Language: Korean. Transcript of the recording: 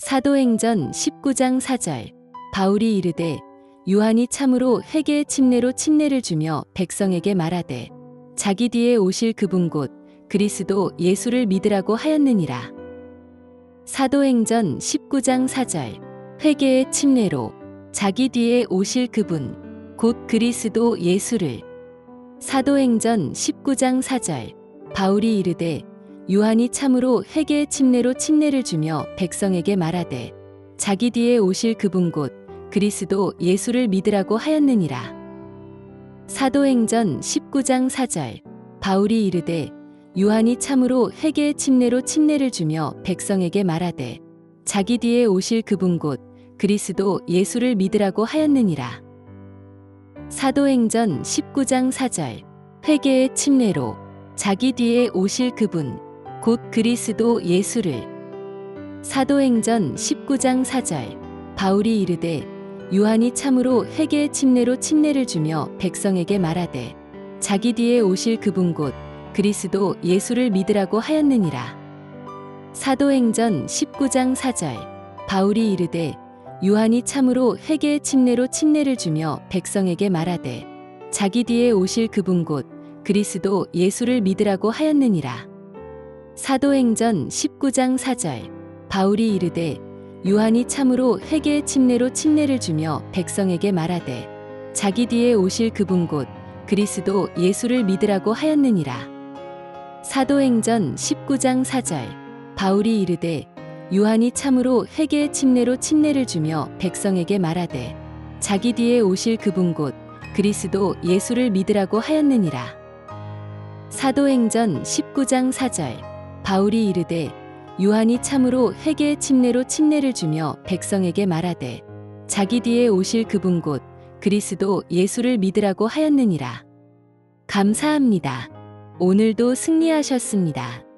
사도행전 19장 4절. 바울이 이르되 요한이 참으로 회개의 침례로 침례를 주며 백성에게 말하되 자기 뒤에 오실 그분 곧 그리스도 예수를 믿으라고 하였느니라. 사도행전 19장 4절. 회개의 침례로 자기 뒤에 오실 그분 곧 그리스도 예수를. 사도행전 19장 4절. 바울이 이르되 요한이 참으로 회개의 침례로 침례를 주며 백성에게 말하되 자기 뒤에 오실 그분 곧 그리스도 예수를 믿으라고 하였느니라. 사도행전 19장 4절 바울이 이르되 요한이 참으로 회개의 침례로 침례를 주며 백성에게 말하되 자기 뒤에 오실 그분 곧 그리스도 예수를 믿으라고 하였느니라. 사도행전 19장 4절 회개의 침례로 자기 뒤에 오실 그분 곧 그리스도 예수를 사도행전 19장 4절 바울이 이르되 요한이 참으로 회개의 침례로 침례를 주며 백성에게 말하되 자기 뒤에 오실 그분 곧 그리스도 예수를 믿으라고 하였느니라. 사도행전 19장 4절 바울이 이르되 요한이 참으로 회개의 침례로 침례를 주며 백성에게 말하되 자기 뒤에 오실 그분 곧 그리스도 예수를 믿으라고 하였느니라. 사도행전 19장 4절 바울이 이르되 요한이 참으로 회개의 침례로 침례를 주며 백성에게 말하되 자기 뒤에 오실 그분 곧 그리스도 예수를 믿으라고 하였느니라. 사도행전 19장 4절 바울이 이르되 요한이 참으로 회개의 침례로 침례를 주며 백성에게 말하되 자기 뒤에 오실 그분 곧 그리스도 예수를 믿으라고 하였느니라. 사도행전 19장 4절 바울이 이르되 요한이 참으로 회개의 침례로 침례를 주며 백성에게 말하되 자기 뒤에 오실 그분 곧 그리스도 예수를 믿으라고 하였느니라. 감사합니다. 오늘도 승리하셨습니다.